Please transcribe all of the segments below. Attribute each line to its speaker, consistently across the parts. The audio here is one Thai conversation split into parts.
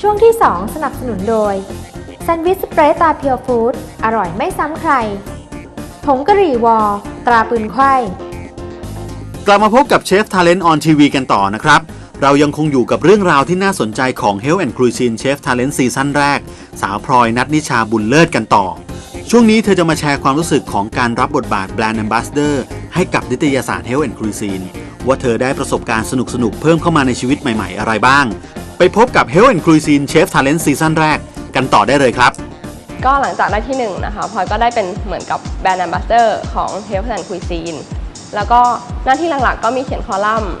Speaker 1: ช่วงที่ 2 สนับสนุนโดยแซนด์วิชสเปรย์ตาเพียวฟู้ดอร่อยไม่ซ้ำใคร ผงกะหรี่วอ ตราปืนไขว้
Speaker 2: กลับมาพบกับเชฟทาเลนต์ออนทีวีกันต่อนะครับ เรายังคงอยู่กับเรื่องราวที่น่าสนใจของ Health and Cuisine Chef Talent ซีซั่นแรก สาวพลอยนัทนิชาบุญเลิศกันต่อ ช่วงนี้เธอจะมาแชร์ความรู้สึกของการรับบทบาทแบรนด์ Ambassador ให้กับนิตยสาร Health and Cuisine ว่าเธอได้ประสบการณ์สนุกๆ เพิ่มเข้ามาในชีวิตใหม่ๆ อะไรบ้าง ไปพบกับ Health and Cuisine Chef Talent ซีซั่นแรก กันต่อได้เลยครับ
Speaker 3: ก็หลังจากได้ที่หนึ่งนะคะพลอยก็ได้เป็นเหมือนกับแบรนด์ a อ b บ s สเ d อร์ของ Health and Cuisine แล้วก็หน้าที่หลักๆ ก็มีเขียนคอลัมน์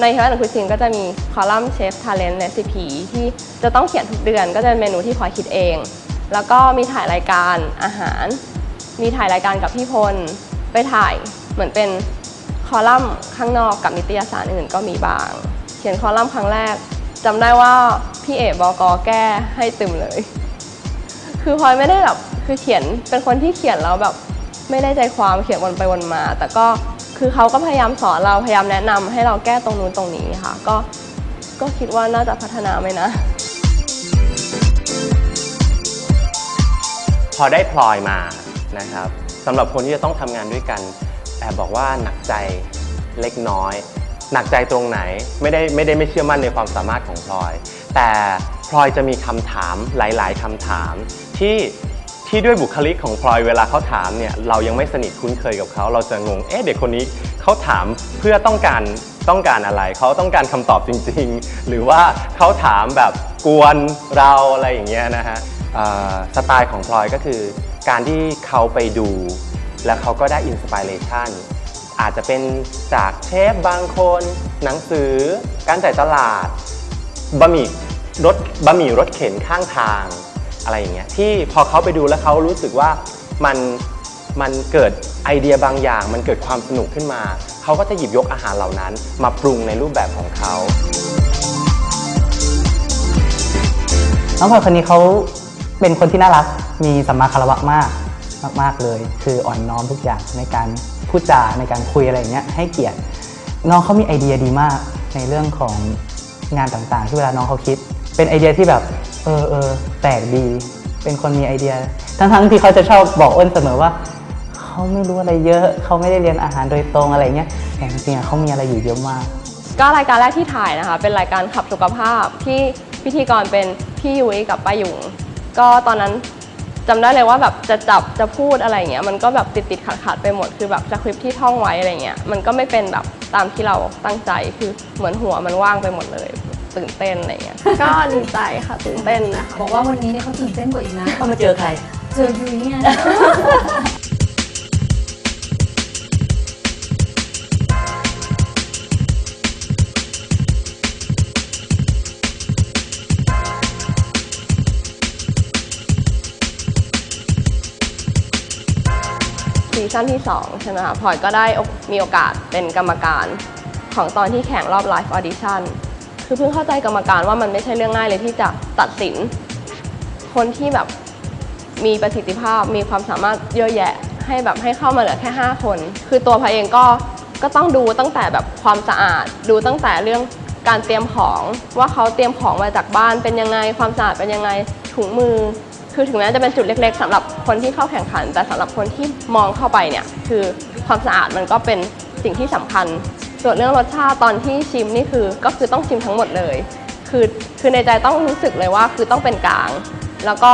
Speaker 3: ใน Health and Cuisine ก็จะมีคอลัมน์ Chef Talent Recipe ที่จะต้องเขียนทุกเดือนก็จะเป็นเมนูที่พลอยคิดเอง แล้วก็มีถ่ายรายการอาหาร มีถ่ายรายการกับพี่พล ไปถ่ายเหมือนเป็นคอลัมน์ข้างนอกกับนิตยสารอื่นก็มีบ้าง เขียนคอลัมน์ครั้งแรกจำได้ว่าพี่เอ๋บอกอแก้ให้ตึมเลย คือพลอยไม่ได้แบบคือเขียนเป็นคนที่เขียนแล้วแบบไม่ได้ใจความเขียนวนไปวนมา แต่ก็คือเขาก็พยายามสอนเราพยายามแนะนำให้เราแก้ตรงนู้นตรงนี้ค่ะ ก็ก็คิดว่าน่าจะพัฒนาไหมนะ
Speaker 4: พอได้พลอยมานะครับสำหรับคนที่จะต้องทำงานด้วยกันแอบบอกว่าหนักใจเล็กน้อย หนักใจตรงไหนไม่ได้ไม่ได้ไม่เชื่อมั่นในความสามารถของพลอย แต่พลอยจะมีคำถามหลาย ๆคำถามที่ที่ด้วยบุคลิกของพลอยเวลาเขาถามเนี่ยเรายังไม่สนิทคุ้นเคยกับเขา เราจะงงเอ๊ะเด็กคนนี้เขาถามเพื่อต้องการต้องการอะไร เขาต้องการคำตอบจริง ๆ หรือว่าเขาถามแบบกวนเราอะไรอย่างเงี้ยนะฮะ สไตล์ของพลอยก็คือ การที่เขาไปดู แล้วเขาก็ได้อินสปิเรชันอาจจะเป็นจากเชฟบางคน หนังสือ การจ่ายตลาดบะหมี่รถบะหมี่รถเข็นข้างทางอะไรอย่างเงี้ยที่พอเขาไปดูแล้วเขารู้สึกว่ามันมันเกิดไอเดียบางอย่าง มันเกิดความสนุกขึ้นมา เขาก็จะหยิบยกอาหารเหล่านั้น มาปรุงในรูปแบบของเขา
Speaker 5: น้องพลอยคนนี้เขา เป็นคนที่น่ารัก มีสัมมาคารวะมากมาก ๆ เลย คืออ่อนน้อมทุกอย่างในการพูดจาในการคุยอะไรอย่างเงี้ยให้เกียรติน้องเขามีไอเดียดีมากในเรื่องของงานต่างๆ ที่เวลาน้องเขาคิด เป็นไอเดียที่แบบ เออเออแปลกดี เป็นคนมีไอเดีย ทั้งๆที่เขาจะชอบบอกอ้นเสมอว่าเขาไม่รู้อะไรเยอะเขาไม่ได้เรียนอาหารโดยตรงอะไรเงี้ยแต่จริงๆเขามีอะไรอยู่เยอะมาก
Speaker 3: ก็รายการแรกที่ถ่ายนะคะ เป็นรายการขับสุขภาพที่พิธีกรเป็นพี่ยุ้ยกับป้ายุง ก็ตอนนั้นจำได้เลยว่าแบบจะจับจะพูดอะไรอย่างเงี้ยมันก็แบบติดติดขัดขัดๆไปหมดคือแบบสคริปต์ที่ท่องไว้อะไรเงี้ยมันก็ไม่เป็นแบบตามที่เราตั้งใจคือเหมือนหัวมันว่างไปหมดเลย ตื่นเต้นอะไรเงี้ยก็ดีใจค่ะตื่นเต้นนะคะ
Speaker 6: บอกว่าวันนี้เนี่ยเขาตื่นเต้นกว่าอีกนะ
Speaker 7: เขามาเจอใคร
Speaker 6: เจอยุ้ยไง
Speaker 3: ซี ซั่นที่ 2 ใช่ไหมคะพลอยก็ได้มีโอกาสเป็นกรรมการของตอนที่แข่งรอบไลฟ์ออดิชั่นคือเพิ่งเข้าใจกรรมการว่ามันไม่ใช่เรื่องง่ายเลยที่จะตัดสิน คนที่แบบมีประสิทธิภาพมีความสามารถเยอะแยะ ให้แบบให้เข้ามาเหลือแค่ 5 คน คือตัวพลอยเองก็ก็ต้องดูตั้งแต่แบบความสะอาด ดูตั้งแต่เรื่องการเตรียมของว่าเขาเตรียมของมาจากบ้านเป็นยังไง ความสะอาดเป็นยังไงถุงมือ คือถึงแม้จะเป็นจุดเล็กๆสำหรับคนที่เข้าแข่งขัน แต่สำหรับคนที่มองเข้าไปเนี่ยคือความสะอาดมันก็เป็นสิ่งที่สำคัญ ส่วนเรื่องรสชาติตอนที่ชิมนี่คือก็คือต้องชิมทั้งหมดเลย คือคือในใจต้องรู้สึกเลยว่าคือต้องเป็นกลาง แล้วก็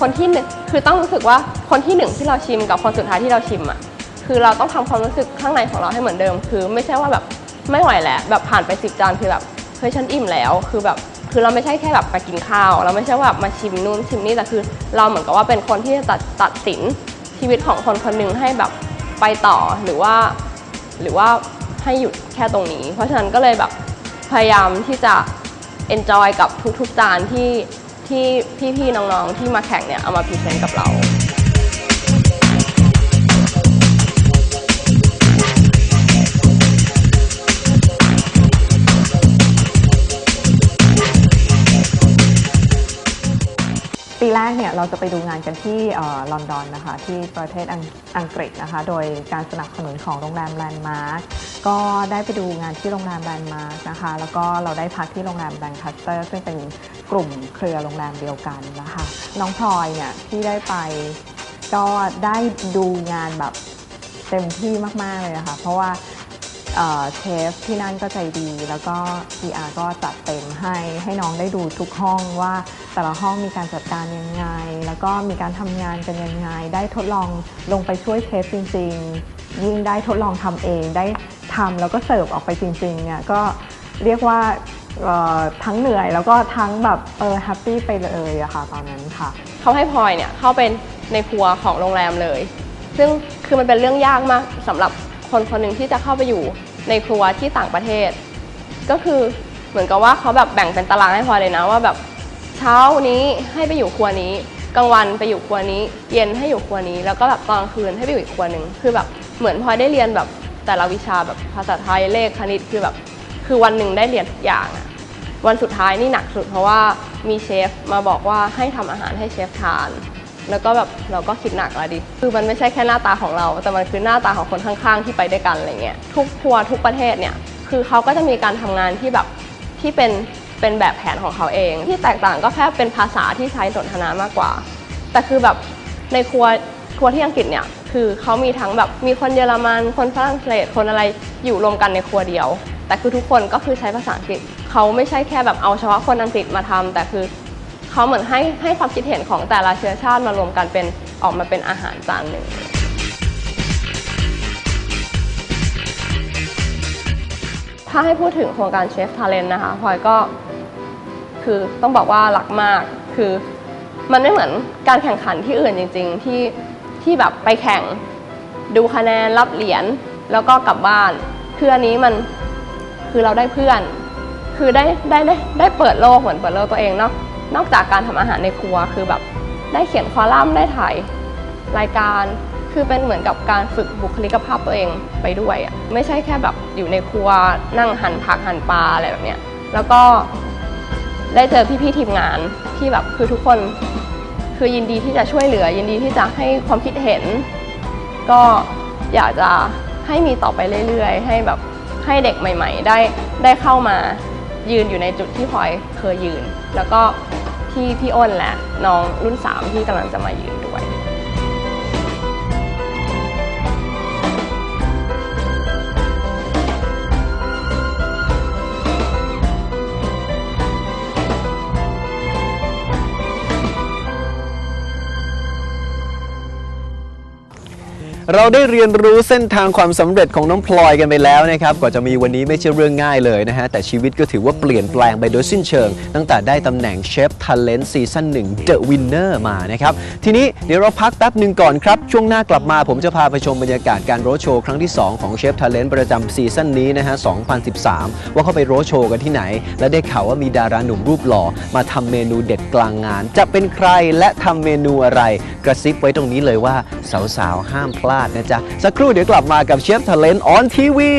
Speaker 3: คนที่คือต้องรู้สึกว่าคนที่หนึ่งที่เราชิมกับคนสุดท้ายที่เราชิมอะคือเราต้องทำความรู้สึกข้างในของเราให้เหมือนเดิม คือไม่ใช่ว่าแบบไม่ไหวแล้วแบบผ่านไปสิบจานคือแบบเฮ้ยฉันอิ่มแล้วคือแบบ คือเราไม่ใช่แค่แบบไปกินข้าว เราไม่ใช่ว่าแบบมาชิมนู่นชิมนี่แต่คือ เราเหมือนกับว่าเป็นคนที่จะตัดตัดสินชีวิตของคนคนหนึ่งให้แบบไปต่อหรือว่า หรือว่าให้หยุดแค่ตรงนี้ เพราะฉะนั้นก็เลยแบบพยายามที่จะ enjoy กับทุกๆจานที่ที่พี่ๆน้องๆที่มาแข่งเนี่ยเอามาพรีเซนต์กับเรา
Speaker 8: ปีแรก
Speaker 7: เนี่ยเราจะไปดูงานกันที่ลอนดอนนะคะที่ประเทศอังอังกฤษนะคะโดยการสนับสนุนของโรงแรมแลนด์มาร์กก็ได้ไปดูงานที่โรงแรมแลนด์มาร์กนะคะแล้วก็เราได้พักที่โรงแรมแบงคัสเตอร์ซึ่งเป็นกลุ่มเครือโรงแรมเดียวกันนะคะน้องพลอยเนี่ยที่ได้ไปก็ได้ดูงานแบบเต็มที่มาก ๆ เลยนะคะเพราะว่า เชฟที่นั่นก็ใจดี แล้วก็ PR ก็จัดเต็มให้ให้น้องได้ดูทุกห้องว่าแต่ละห้องมีการจัดการยังไง แล้วก็มีการทำงานกันยังไง ได้ทดลองลงไปช่วยเชฟจริง ๆ ยิ่งได้ทดลองทำเองได้ทำแล้วก็เสิร์ฟออกไปจริงๆเนี่ยก็เรียกว่าทั้งเหนื่อยแล้วก็ทั้งแบบเออแฮปปี้ไปเลยอะค่ะตอนนั้นค่ะ
Speaker 3: เขาให้พลอยเนี่ยเข้าเป็นในครัวของโรงแรมเลย ซึ่งคือมันเป็นเรื่องยากมากสำหรับ คนคนหนึ่งที่จะเข้าไปอยู่ในครัวที่ต่างประเทศ ก็คือเหมือนกับว่าเขาแบบแบ่งเป็นตารางให้พลอยเลยนะว่าแบบเช้านี้ให้ไปอยู่ครัวนี้กลางวันไปอยู่ครัวนี้ เย็นให้อยู่ครัวนี้ แล้วก็แบบตอนคืนให้ไปอยู่อีกครัวหนึ่งคือแบบเหมือนพลอยได้เรียนแบบแต่ละวิชาแบบภาษาไทยเลขคณิตคือแบบคือวันหนึ่งได้เรียนทุกอย่างอะวันสุดท้ายนี่หนักสุดเพราะว่ามีเชฟมาบอกว่าให้ทำอาหารให้เชฟทาน แล้วก็แบบเราก็คิดหนักแล้วดิ คือมันไม่ใช่แค่หน้าตาของเรา แต่มันคือหน้าตาของคนข้างๆ ที่ไปด้วยกันอะไรเงี้ย ทุกครัวทุกประเทศเนี่ย คือเขาก็จะมีการทำงานที่แบบที่เป็นเป็นแบบแผนของเขาเอง ที่แตกต่างก็แค่เป็นภาษาที่ใช้สนทนามากกว่า แต่คือแบบในครัวครัวที่อังกฤษเนี่ย คือเขามีทั้งแบบมีคนเยอรมัน คนฝรั่งเศส คนอะไรอยู่รวมกันในครัวเดียว แต่คือทุกคนก็คือใช้ภาษาอังกฤษ เขาไม่ใช่แค่แบบเอาเฉพาะคนอังกฤษมาทำแต่คือ เขาเหมือนให้ให้ความคิดเห็นของแต่ละเชื้อชาติมารวมกันเป็นออกมาเป็นอาหารจานหนึ่งถ้าให้พูดถึงโครงการเชฟทาเลนนะคะพลอยก็คือต้องบอกว่ารักมากคือมันไม่เหมือนการแข่งขันที่อื่นจริง ๆ ที่ที่แบบไปแข่งดูคะแนนรับเหรียญแล้วก็กลับบ้านคืออันนี้มันคือเราได้เพื่อน คือได้ได้ได้ได้เปิดโลกเหมือนเปิดโลกตัวเองเนาะ นอกจากการทำอาหารในครัวคือแบบได้เขียนคอลัมน์ได้ถ่ายรายการ คือเป็นเหมือนกับการฝึกบุคลิกภาพตัวเองไปด้วยอะ่ะไม่ใช่แค่แบบอยู่ในครัวนั่งหั่นผักหั่นปลาอะไรแบบเนี้ยแล้วก็ได้เจอพี่ๆทีมงานที่แบบคือทุกคนคือยินดีที่จะช่วยเหลือ ยินดีที่จะให้ความคิดเห็น ก็อยากจะให้มีต่อไปเรื่อยๆ ให้แบบให้เด็กใหม่ ๆ ได้ได้เข้ามา ยืนอยู่ในจุดที่พลอยเคยยืน แล้วก็ที่พี่อ้นและน้องรุ่น 3 ที่กำลังจะมายืนด้วย
Speaker 8: เราได้เรียนรู้เส้นทางความสำเร็จของน้องพลอยกันไปแล้วนะครับกว่าจะมีวันนี้ไม่ใช่เรื่องง่ายเลยนะฮะ แต่ชีวิตก็ถือว่าเปลี่ยนแปลงไปโดยสิ้นเชิง ตั้งแต่ได้ตำแหน่งเชฟทันเลนซีซั่นหนึ่ง The Winner มานะครับ ทีนี้เดี๋ยวเราพักแป๊บหนึ่งก่อนครับ ช่วงหน้ากลับมาผมจะพาไปชมบรรยากาศการโรดโชว์ครั้งที่ 2 ของเชฟทันเลนประจำซีซั่นนี้นะฮะ 2013 ว่าเขาไปโรดโชว์กันที่ไหน และได้ข่าวว่ามีดาราหนุ่มรูปหล่อมาทำเมนูเด็ดกลางงาน จะเป็นใครและทำเมนูอะไร กระซิบไว้ตรงนี้เลยว่าสาวๆห้ามพลาดนะจ๊ะ สักครู่เดี๋ยวกลับมากับเชฟทเลนออนทีวี